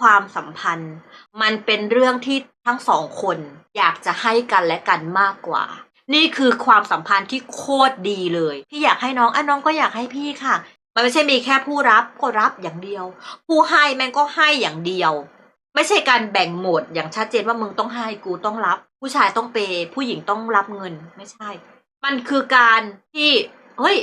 ความสัมพันธ์ มันเป็นเรื่องที่ทั้งสองคน อยากจะให้กันและกันมากกว่า นี่คือความสัมพันธ์ที่โคตรดีเลย พี่อยากให้น้องอะน้องก็อยากให้พี่ค่ะ มันไม่ใช่มีแค่ผู้รับก็รับอย่างเดียว ผู้ให้แม่งก็ให้อย่างเดียว ไม่ใช่การแบ่งโหมดอย่างชัดเจนว่ามึงต้องให้กูต้องรับ ผู้ชายต้องเปย์ผู้หญิงต้องรับเงินไม่ใช่ มันคือการที่เฮ้ย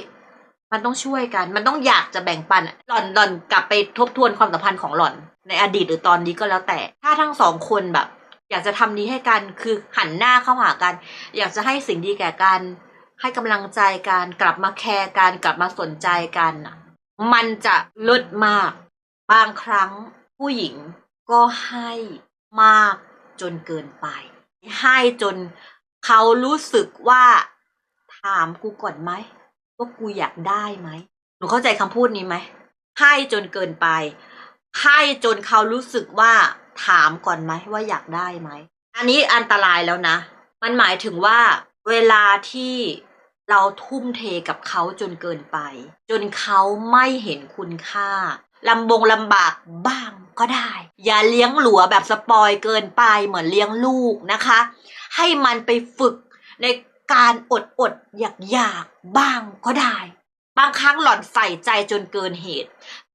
มันต้องช่วยกัน มันต้องอยากจะแบ่งปันอะหล่อนหล่อนกลับไปทบทวนความสัมพันธ์ของหล่อน ในอดีตหรือตอนนี้ก็แล้วแต่ ถ้าทั้งสองคนแบบ อยากจะทำดีให้กันคือหันหน้าเข้าหากัน อยากจะให้สิ่งดีแก่กัน ให้กำลังใจกันกลับมาแคร์กันกลับมาสนใจกัน มันจะลิศมาก บางครั้งผู้หญิงก็ให้มากจนเกินไป ให้จนเขารู้สึกว่าถามกูก่อนไหม ว่ากูอยากได้ไหมหนูเข้าใจคำพูดนี้ไหมให้จนเกินไป ให้จนเขารู้สึกว่าถามก่อนไหมว่าอยากได้ไหม อันนี้อันตรายแล้วนะ มันหมายถึงว่าเวลาที่เราทุ่มเทกับเขาจนเกินไป จนเขาไม่เห็นคุณค่าลำบงลำบากบ้างก็ได้ อย่าเลี้ยงหลัวแบบสปอยเกินไปเหมือนเลี้ยงลูกนะคะ ให้มันไปฝึกใน การอดอดอยากอยากบ้างก็ได้ บางครั้งหล่อนใส่ใจจนเกินเหตุ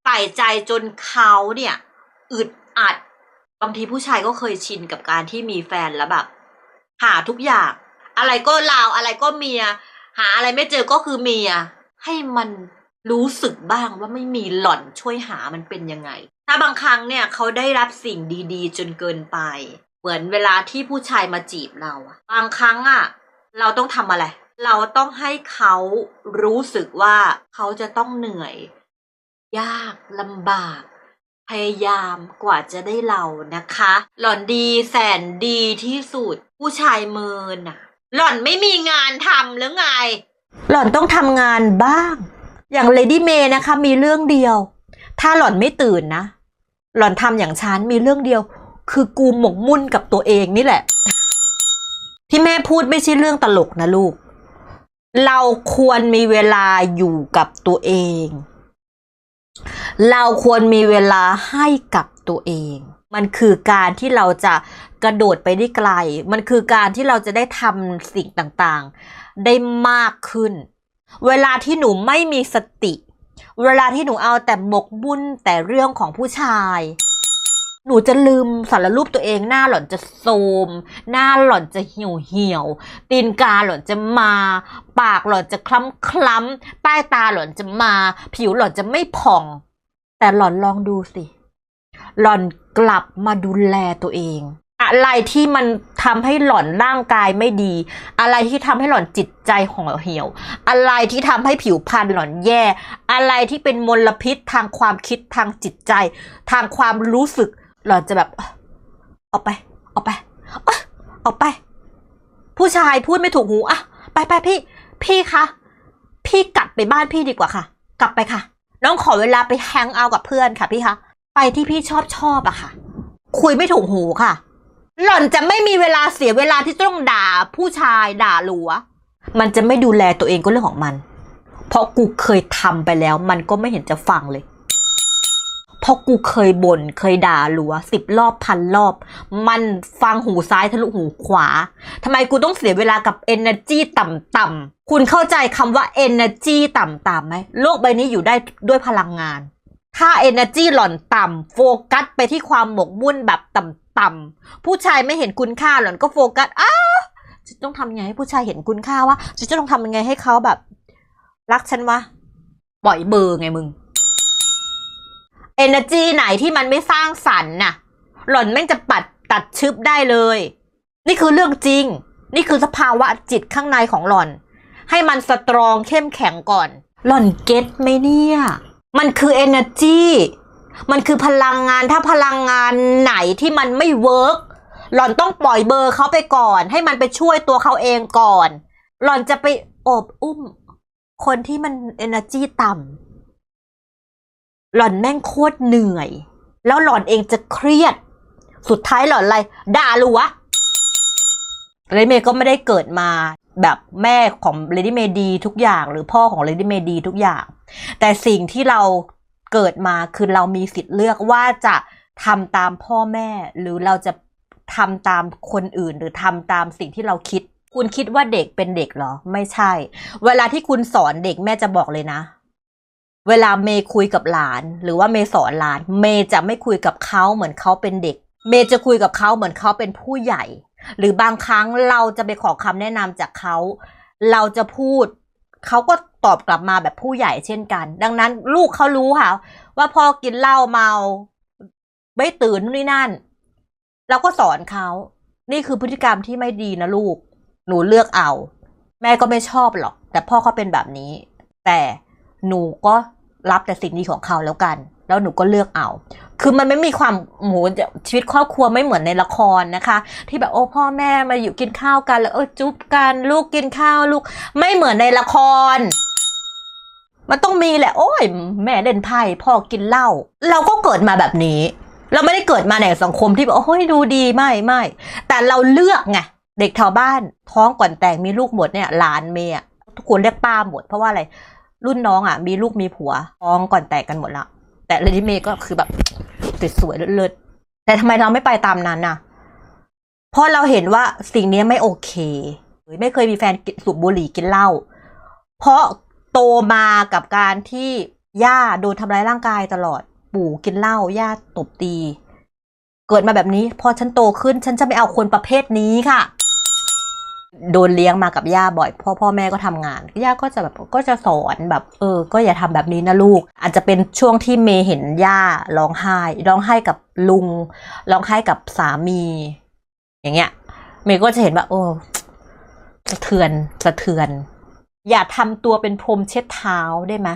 ใส่ใจจนเขาเนี่ยอึดอัดบางทีผู้ชายก็เคยชินกับการที่มีแฟนแล้วแบบ หาทุกอย่าง อะไรก็ลาวอะไรก็เมีย หาอะไรไม่เจอก็คือเมีย ให้มันรู้สึกบ้างว่าไม่มีหล่อนช่วยหามันเป็นยังไง ถ้าบางครั้งเนี่ยเขาได้รับสิ่งดีๆ จนเกินไป เหมือนเวลาที่ผู้ชายมาจีบเราบางครั้งอะ เราต้องทำอะไร เราต้องให้เขารู้สึกว่าเขาจะต้องเหนื่อย ยากลำบาก พยายามกว่าจะได้เรานะคะ หล่อนดีแสนดีที่สุด ผู้ชายเมินน่ะ หล่อนไม่มีงานทำหรือไง หล่อนต้องทำงานบ้าง อย่างเลดี้เมย์นะคะ มีเรื่องเดียว ถ้าหล่อนไม่ตื่นนะ หล่อนทำอย่างฉันมีเรื่องเดียว คือกูหมกมุ่นกับตัวเองนี่แหละ ที่แม่พูดไม่ใช่เรื่องตลกนะลูก เราควรมีเวลาอยู่กับตัวเอง เราควรมีเวลาให้กับตัวเอง มันคือการที่เราจะกระโดดไปได้ไกล มันคือการที่เราจะได้ทำสิ่งต่างๆ ได้มากขึ้น เวลาที่หนูไม่มีสติ เวลาที่หนูเอาแต่หมกบุ่นแต่เรื่องของผู้ชาย หนูจะลืมสารรูปตัวเองหน้าหล่อนจะโทมหน้าหล่อนจะเหี่ยวเหี่ยวตีนกาหล่อนจะมา ปากหล่อนจะคล้ำคล้ำใต้ตาหล่อนจะมา ผิวหล่อนจะไม่ผ่อง แต่หล่อนลองดูสิ หล่อนกลับมาดูแลตัวเอง อะไรที่มันทำให้หล่อนร่างกายไม่ดี อะไรที่ทำให้หล่อนจิตใจห่อเหี่ยว อะไรที่ทำให้ผิวพรรณหล่อนแย่ อะไรที่เป็นมลพิษทางความคิดทางจิตใจ ทางความรู้สึก หล่อนจะแบบ ออกไป ออกไปออกไป ผู้ชายพูดไม่ถูกหูอะไปไปพี่ พี่คะพี่กลับไปบ้านพี่ดีกว่าค่ะ กลับไปค่ะ น้องขอเวลาไปแฮงเอากับเพื่อนค่ะพี่คะไปที่พี่ชอบชอบอะค่ะ คุยไม่ถูกหูค่ะ หล่อนจะไม่มีเวลาเสียเวลาที่ต้องด่า ผู้ชายด่าหลัว มันจะไม่ดูแลตัวเองก็เรื่องของมัน เพราะกูเคยทำไปแล้ว มันก็ไม่เห็นจะฟังเลย เพราะกูเคยบน่นเคยด่าหลัวสิบรอบพันรอบ มันฟังหูซ้ายทะลุหูขวาทำไมกูต้องเสียเวลากับ energy ต่ำๆคุณเข้าใจคำว่า energy ต่ำๆไหมโลกใบนี้อยู่ได้ด้วยพลังงาน ถ้า energy หล่อนต่ำโฟกัสไปที่ความหมกมุ่นแบบต่ำๆผู้ชายไม่เห็นคุณค่าหล่อนก็โฟกัสอ้าจะต้องทำยังไงให้ผู้ชายเห็นคุณค่าวะจะต้องทำยังไงให้เขาแบบ รักฉันวะปล่อยเบอร์ไงมึง energy ไหนที่มันไม่สร้างสรรค์น่ะ หล่อนแม่งจะปัดตัดชึบได้เลย นี่คือเรื่องจริง นี่คือสภาวะจิตข้างในของหล่อน ให้มันสตรองเข้มแข็งก่อน หล่อนเก็ตไหมเนี่ย มันคือ energy มันคือพลังงานถ้าพลังงานไหนที่มันไม่เวิร์กหล่อนต้องปล่อยเบอร์เขาไปก่อน ให้มันไปช่วยตัวเขาเองก่อน หล่อนจะไปอบอุ้ม คนที่มัน energy ต่ำ หล่อนแม่งโคตรเหนื่อย แล้วหล่อนเองจะเครียด สุดท้ายหล่อนอะไร ด่าหลัวเลดี้เมย์ก็ไม่ได้เกิดมาแบบแม่ของเลดี้เมย์ดีทุกอย่าง หรือพ่อของเลดี้เมย์ดีทุกอย่าง แต่สิ่งที่เราเกิดมาคือเรามีสิทธิ์เลือกว่าจะทำตามพ่อแม่ หรือเราจะทำตามคนอื่น หรือทำตามสิ่งที่เราคิด คุณคิดว่าเด็กเป็นเด็กเหรอ ไม่ใช่ เวลาที่คุณสอนเด็กแม่จะบอกเลยนะ เวลาเมย์คุยกับหลาน หรือว่าเมย์สอนหลาน เมย์จะไม่คุยกับเขาเหมือนเขาเป็นเด็ก เมย์จะคุยกับเขาเหมือนเขาเป็นผู้ใหญ่ หรือบางครั้งเราจะไปขอคำแนะนำจากเขา เราจะพูดเขาก็ตอบกลับมาแบบผู้ใหญ่เช่นกัน ดังนั้นลูกเขารู้ค่ะ ว่าพ่อกินเหล้าเมา ไม่ตื่นนู่นนี่นั่น เราก็สอนเขานี่คือพฤติกรรมที่ไม่ดีนะลูก หนูเลือกเอา แม่ก็ไม่ชอบหรอก แต่พ่อเขาเป็นแบบนี้ แต่ หนูก็รับแต่สิ่งดีของเขาแล้วกัน แล้วหนูก็เลือกเอา คือมันไม่มีความโหชีวิตครอบครัวไม่เหมือนในละครนะคะ ที่แบบโอ้พ่อแม่มาอยู่กินข้าวกัน แล้วเออจุ๊บกันลูกกินข้าวลูก ไม่เหมือนในละคร มันต้องมีแหละ โอ้ย แม่เล่นไพ่พ่อกินเหล้าเราก็เกิดมาแบบนี้ เราไม่ได้เกิดมาในสังคมที่แบบโอ้ยดูดีไม่ไม่แต่เราเลือกไงเด็กแถวบ้านท้องก่อนแต่งมีลูกหมดเนี่ยหลานเมียทุกคนเรียกป้าหมดเพราะว่าอะไร รุ่นน้องอะมีลูกมีผัวท้องก่อนแต่งกันหมดละ แต่เลดี้เมย์ก็คือแบบสวยๆเลิศแต่ทำไมเราไม่ไปตามนั้นน่ะ เพราะเราเห็นว่าสิ่งนี้ไม่โอเคไม่เคยมีแฟนสูบบุหรี่กินเหล้าเพราะโตมากับการที่ย่าโดนทำร้ายร่างกายตลอด ปู่กินเหล้าย่าตบตี เกิดมาแบบนี้ พอฉันโตขึ้น ฉันจะไม่เอาคนประเภทนี้ค่ะ โดนเลี้ยงมากับย่าบ่อยพ่อพ่อแม่ก็ทำงานย่าก็จะแบบก็จะสอนแบบเออ ก็อย่าทำแบบนี้นะลูก อาจจะเป็นช่วงที่เมย์เห็นย่าร้องไห้ร้องไห้กับลุงร้องไห้กับสามี อย่างเงี้ย เมย์ก็จะเห็นว่าโอ้สะเทือนสะเทือน อย่าทำตัวเป็นพรมเช็ดเท้าได้ไหม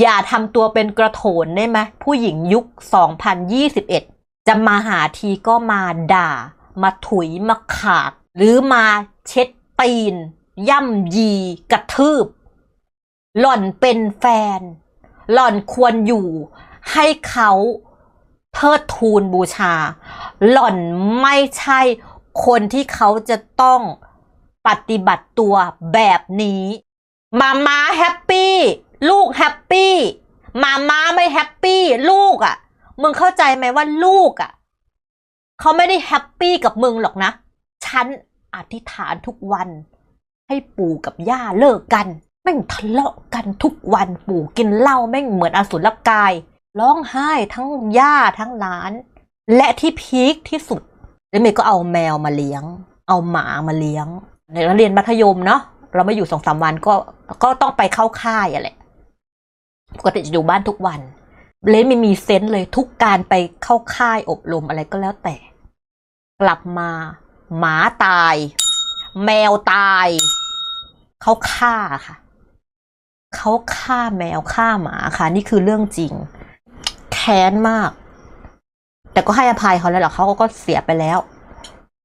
อย่าทำตัวเป็นกระโถนได้ไหมผู้หญิงยุค 2021 จะมาหาทีก็มาด่า มาถุยมาขาก หรือมาเช็ดตีน ย่ำยีกระทืบ หล่อนเป็นแฟน หล่อนควรอยู่ให้เขาเทิดทูนบูชา หล่อนไม่ใช่คนที่เขาจะต้องปฏิบัติตัวแบบนี้มาม้าแฮปปี้ลูกแฮปปี้มาม้าไม่แฮปปี้ลูกอะ่ะ มึงเข้าใจไหมว่าลูกอะ่ะ เขาไม่ได้แฮปปี้กับมึงหรอกนะ ฉันอธิษฐานทุกวัน ให้ปู่กับย่าเลิกกัน แม่งทะเลาะกันทุกวันปู่กินเหล้าแม่งเหมือนอสุรกาย ร้องไห้ทั้งย่าทั้งหลาน และที่พีคที่สุดแล้วเมย์ก็เอาแมวมาเลี้ยง เอาหมามาเลี้ยงในเรียนมัธยมเนาะเราไม่อยู่สองสามวันก็ก็ต้องไปเข้าค่ายอะแหละปกติจะอยู่บ้านทุกวัน เลยไม่มีเซนส์เลยทุกการไปเข้าค่ายอบรมอะไรก็แล้วแต่ กลับมา หมาตาย แมวตาย เขาฆ่าค่ะ เขาฆ่าแมวฆ่าหมาค่ะ นี่คือเรื่องจริง แค้นมาก แต่ก็ให้อภัยเขาแล้วหละเขาก็เสียไปแล้ว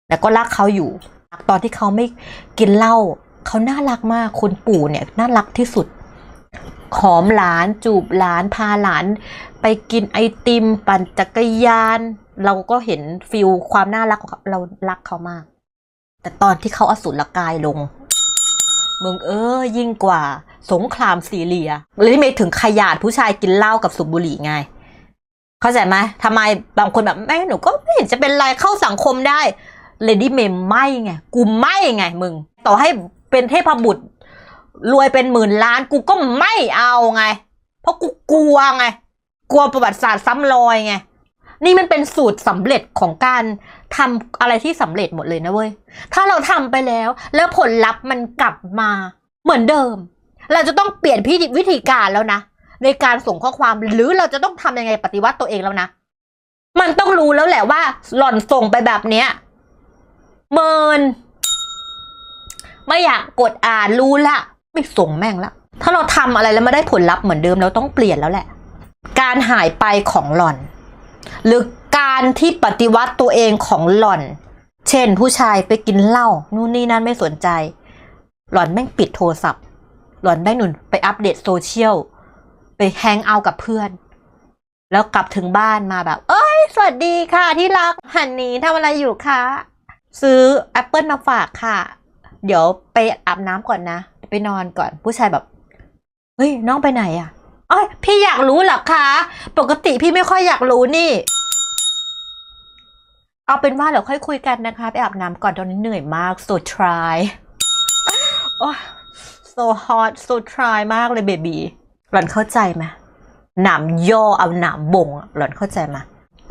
แต่ก็รักเขาอยู่ตอนที่เขาไม่กินเหล้าเขาน่ารักมากคนปู่เนี่ยน่ารักที่สุดขอมหลาน จูบหลาน พาหลาน ไปกินไอติม ปั่นจักรยาน เราก็เห็นฟิลความน่ารักของเขาเรารักเขามาก แต่ตอนที่เขาอสุรกายลงมึงเออยิ่งกว่า สงครามซีเรียเลยที่เมย์ถึงขยาดผู้ชายกินเหล้ากับสูบบุหรี่ไง เข้าใจไหมทำไมบางคนแบบแม่หนูก็ไม่เห็นจะเป็นไรเข้าสังคมได้เลดี้เมย์ไม่ไง กูไม่ไงมึง ต่อให้เป็นเทพบุตร รวยเป็นหมื่นล้านกูก็ไม่เอาไง เพราะกูกลัวไง กลัวประวัติศาสตร์ซ้ำรอยไง นี่มันเป็นสูตรสำเร็จของการทำอะไรที่สำเร็จหมดเลยนะเว้ย ถ้าเราทำไปแล้ว แล้วผลลัพธ์มันกลับมาเหมือนเดิม เราจะต้องเปลี่ยนพิธีวิธีการแล้วนะ ในการส่งข้อความหรือเราจะต้องทำยังไงปฏิวัติตัวเองแล้วนะ มันต้องรู้แล้วแหละว่า หล่อนส่งไปแบบเนี้ยเมิน ไม่อยากกดอ่านรู้ละ ไม่ส่งแม่งละ ถ้าเราทำอะไรแล้วไม่ได้ผลลัพธ์เหมือนเดิมเราต้องเปลี่ยนแล้วแหละ การหายไปของหล่อน หรือการที่ปฏิวัติตัวเองของหล่อน เช่นผู้ชายไปกินเหล้านู่นนี่นั่นไม่สนใจ หล่อนแม่งปิดโทรศัพท์ หล่อนแม่งหนุนไปอัปเดตโซเชียลไปแฮงเอาท์กับเพื่อน แล้วกลับถึงบ้านมาแบบ เอ้ย สวัสดีค่ะ ที่รักหันนี้ทำอะไรอยู่คะซื้อแอปเปิลมาฝากค่ะ เดี๋ยวไปอาบน้ำก่อนนะ ไปนอนก่อนผู้ชายแบบ เฮ้ย น้องไปไหนอะ่ อ้ยพี่อยากรู้เหรอคะ ปกติพี่ไม่ค่อยอยากรู้นี่ เอาเป็นว่าเดี๋ยวค่อยคุยกันนะคะ ไปอาบน้ำก่อนตอนนี้เหนื่อยมาก so try โอ้ so hot so try มากเลยเบบีหล่อนเข้าใจไหมหนามย่อเอาหนามบ่งอะหล่อนเข้าใจไหม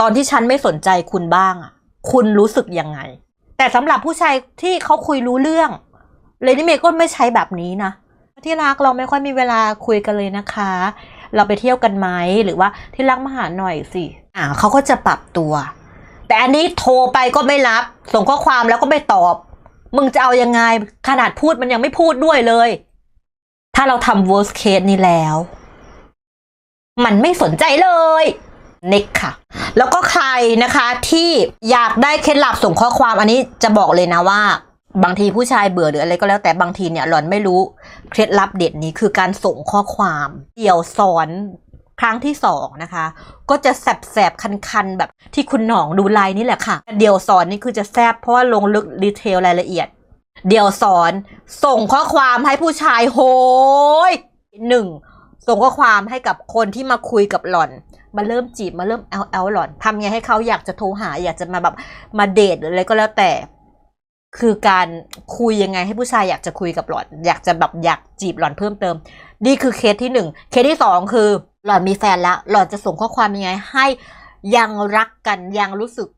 ตอนที่ฉันไม่สนใจคุณบ้างอะคุณรู้สึกยังไง แต่สำหรับผู้ชายที่เขาคุยรู้เรื่อง เลนี่เมย์ก็ไม่ใช้แบบนี้นะ ที่รักเราไม่ค่อยมีเวลาคุยกันเลยนะคะ เราไปเที่ยวกันไหมหรือว่าที่รักมาหาหน่อยสิอ่าเขาก็จะปรับตัว แต่อันนี้โทรไปก็ไม่รับ ส่งข้อความแล้วก็ไม่ตอบ มึงจะเอายังไงขนาดพูดมันยังไม่พูดด้วยเลย ถ้าเราทำ worst case นี้แล้ว มันไม่สนใจเลยเน็กค่ะ แล้วก็ใครนะคะที่อยากได้เคล็ดลับส่งข้อความอันนี้จะบอกเลยนะว่า บางทีผู้ชายเบื่อหรืออะไรก็แล้วแต่บางทีเนี่ยหล่อนไม่รู้เคล็ดลับเด็ดนี้คือการส่งข้อความ เดี่ยวสอนครั้งที่สองนะคะ ก็จะแสบแสบๆคันๆ แบบที่คุณหนองดูไลน์นี่แหละค่ะ เดี่ยวสอนนี่คือจะแซบเพราะว่าลงลึกดีเทลรายละเอียด เดี่ยวสอนส่งข้อความให้ผู้ชายโหยหนึ่งส่งข้อความให้กับคนที่มาคุยกับหล่อน มาเริ่มจีบมาเริ่มแอลแอลหล่อนทำไงให้เขาอยากจะโทรหาอยากจะมาแบบมาเดทหรืออะไรก็แล้วแต่ คือการคุยยังไงให้ผู้ชายอยากจะคุยกับหล่อน อยากจะแบบอยากจีบหล่อนเพิ่มเติม นี่คือเคสที่หนึ่งเคสที่สองคือ หล่อนมีแฟนแล้วหล่อนจะส่งข้อความยังไงให้ยังรักกันยังรู้สึก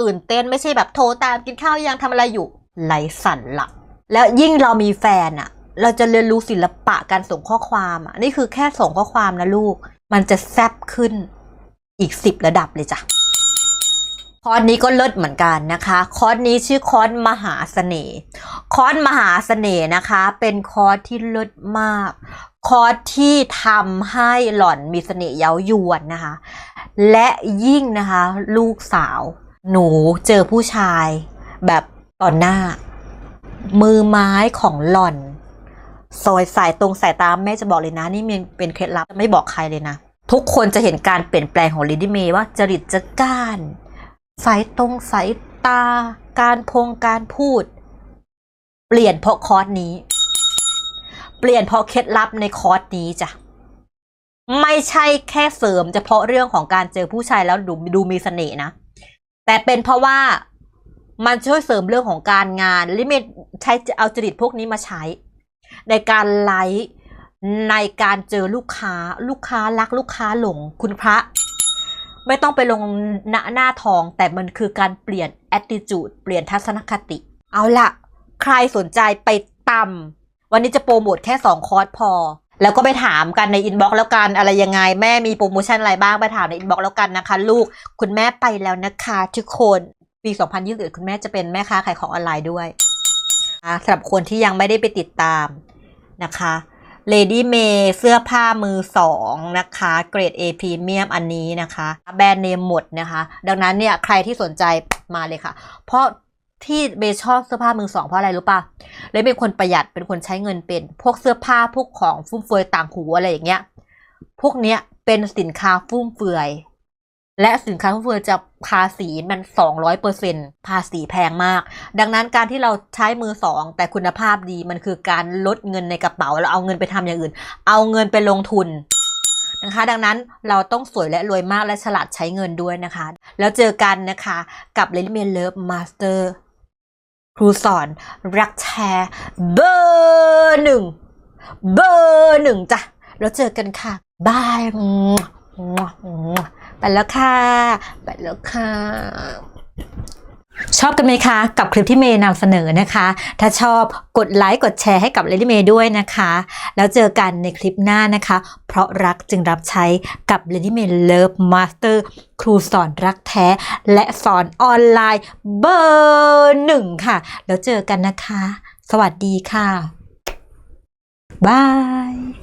ตื่นเต้นไม่ใช่แบบโทรตามกินข้าวยังทำอะไรอยู่ไร้สันหลักแล้วยิ่งเรามีแฟนอะเราจะเรียนรู้ศิลปะการส่งข้อความอะนี่คือแค่ส่งข้อความนะลูก มันจะแซบขึ้นอีกสิบระดับเลยจ้ะ คอร์สนี้ก็เลิศเหมือนกันนะคะ คอร์สนี้ชื่อคอร์สมหาเสน่ห์ คอร์สมหาเสน่ห์นะคะ เป็นคอร์สที่เลิศมาก คอร์สที่ทำให้หล่อนมีเสน่ห์เย้ายวนนะคะ และยิ่งนะคะ ลูกสาว หนูเจอผู้ชาย แบบต่อหน้า มือไม้ของหล่อนซอยสายตรงสายตามแม่จะบอกเลยนะ นี่มันเป็นเคล็ดลับไม่บอกใครเลยนะ ทุกคนจะเห็นการเปลี่ยนแปลงของลิดี้เมย์ว่าจริตจัดก้าน สายตรงสายตา การพงการพูด เปลี่ยนเพราะคอร์สนี้ เปลี่ยนเพราะเคล็ดลับในคอร์สนี้จ้ะไม่ใช่แค่เสริมเฉพาะเรื่องของการเจอผู้ชายแล้วดูดูมีเสน่ห์นะ แต่เป็นเพราะว่ามันช่วยเสริมเรื่องของการงานลิมิตใช้เอาจริตพวกนี้มาใช้ ในการไลฟ์ในการเจอลูกค้าลูกค้ารักลูกค้าหลงคุณพระ ไม่ต้องไปลงหน้าหน้าทอง แต่มันคือการเปลี่ยน attitude เปลี่ยนทัศนคติ เอาละใครสนใจไปตำวันนี้จะโปรโมทแค่ 2 คอร์สพอ แล้วก็ไปถามกันในอินบ็อกซ์แล้วกันอะไรยังไง แม่มีโปรโมชั่นอะไรบ้างไปถามในอินบ็อกซ์แล้วกันนะคะ ลูกคุณแม่ไปแล้วนะคะทุกคนปี 2021 คุณแม่จะเป็นแม่ค้าขายของออนไลน์ด้วยสำหรับคนที่ยังไม่ได้ไปติดตามนะคะ Lady May เสื้อผ้ามือสองนะคะเกรด A Premium อันนี้นะคะ แบรนด์เนมหมดนะคะ ดังนั้นเนี่ยใครที่สนใจมาเลยค่ะ เพราะที่เบย์ชอบเสื้อผ้ามือสองเพราะอะไรรู้ป่ะเลยเป็นคนประหยัดเป็นคนใช้เงินเป็น พวกเสื้อผ้าพวกของฟุ่มเฟือยต่างหูอะไรอย่างเงี้ยพวกเนี้ยเป็นสินค้าฟุ่มเฟือย และสินค้าฟุ่มเฟือยจะภาษีมันสองร้อยเปอร์เซ็นภาษีแพงมาก ดังนั้นการที่เราใช้มือสองแต่คุณภาพดีมันคือการลดเงินในกระเป๋าแล้วเอาเงินไปทำอย่างอื่น เอาเงินไปลงทุนนะคะ ดังนั้นเราต้องสวยและรวยมากและฉลาดใช้เงินด้วยนะคะ แล้วเจอกันนะคะกับ l e เม m เลิฟมาสเตอร์ครูสอนรักแท้เบอร์หนึ่งเบอร์หนึ่งจ้ะแล้วเจอกันค่ะบาย ไปแล้วค่ะไปแล้วค่ะ ชอบกันไหมคะ กับคลิปที่เมย์นำเสนอนะคะ ถ้าชอบกดไลค์กดแชร์ให้กับเลดี้เมย์ด้วยนะคะ แล้วเจอกันในคลิปหน้านะคะ เพราะรักจึงรับใช้กับ Lady May Love Master ครูสอนรักแท้ และสอนออนไลน์เบอร์หนึ่งค่ะ แล้วเจอกันนะคะ สวัสดีค่ะบาย